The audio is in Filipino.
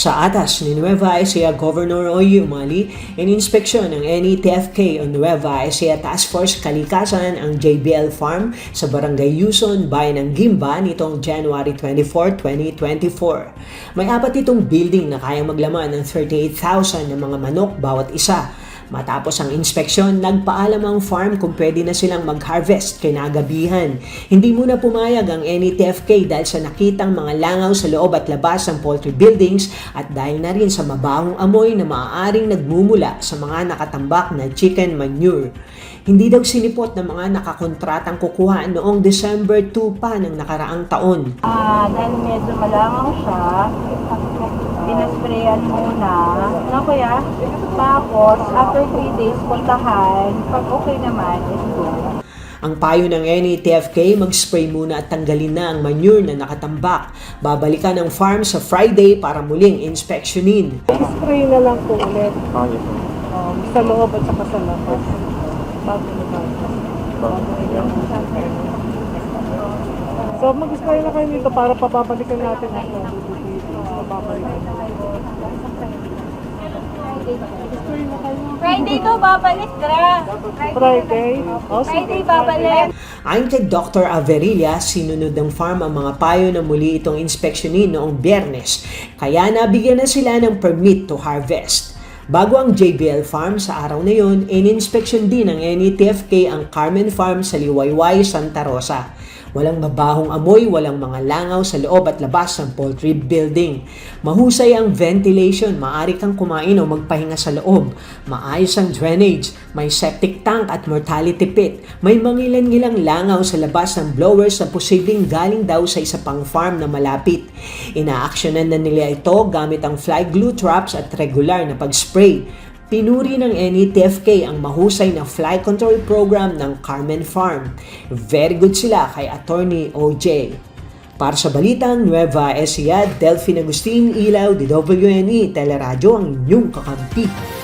Sa atas ni Nueva Ecija Governor Oy Umali, ininspeksyon ng NETFK o Nueva Ecija Task Force Kalikasan ang JBL Farm sa Barangay Yuson, Bayan ng Gimba nitong January 24, 2024. May apat itong building na kayang maglaman ng 38,000 na mga manok bawat isa. Matapos ang inspeksyon, nagpaalam ang farm kung pwede na silang mag-harvest kinagabihan. Hindi muna pumayag ang NETFK dahil sa nakitang mga langaw sa loob at labas ng poultry buildings at dahil na rin sa mabahong amoy na maaaring nagmumula sa mga nakatambak na chicken manure. Hindi daw sinipot ng mga nakakontratang kukuha noong December 2 pa ng nakaraang taon. Ah, dahil medyo malangaw siya, pinasprayan muna. No, kuya? Tapos, after 3 days, puntahan. Pag okay naman, is good. Ang payo ng NETFK, mag-spray muna at tanggalin na ang manure na nakatambak. Babalikan ang farm sa Friday para muling inspeksyonin. Spray na lang po ulit. Um, sa at saka sa labas. Bago na So mag-spray na kayo dito para papabalikan natin ito. Papabalikan na. Friday to, babalik, Gra. Friday. Oh, Friday, babalik. Ayon kay Dr. Averilla, sinunod ng farm ang mga payo na muli itong inspeksyonin noong biyernes, kaya nabigyan na sila ng permit to harvest. Bago ang JBL Farm sa araw na yon, in-inspection din ng NETFK ang Carmen Farm sa Liwayway, Santa Rosa. Walang mabahong amoy, walang mga langaw sa loob at labas ng poultry building. Mahusay ang ventilation, maaari kang kumain o magpahinga sa loob. Maayos ang drainage, may septic tank at mortality pit. May mangilan-ngilang langaw sa labas ng blowers na posibleng galing daw sa isa pang farm na malapit. Inaaksyonan na nila ito gamit ang fly glue traps at regular na pag-spray. Pinuri ng NETFK ang mahusay na fly control program ng Carmen Farm. Very good sila kay Attorney OJ. Para sa Balitang Nueva Ecija, Delphine Agustin Ilaw, DWNE, Teleradyo ang inyong kakampi.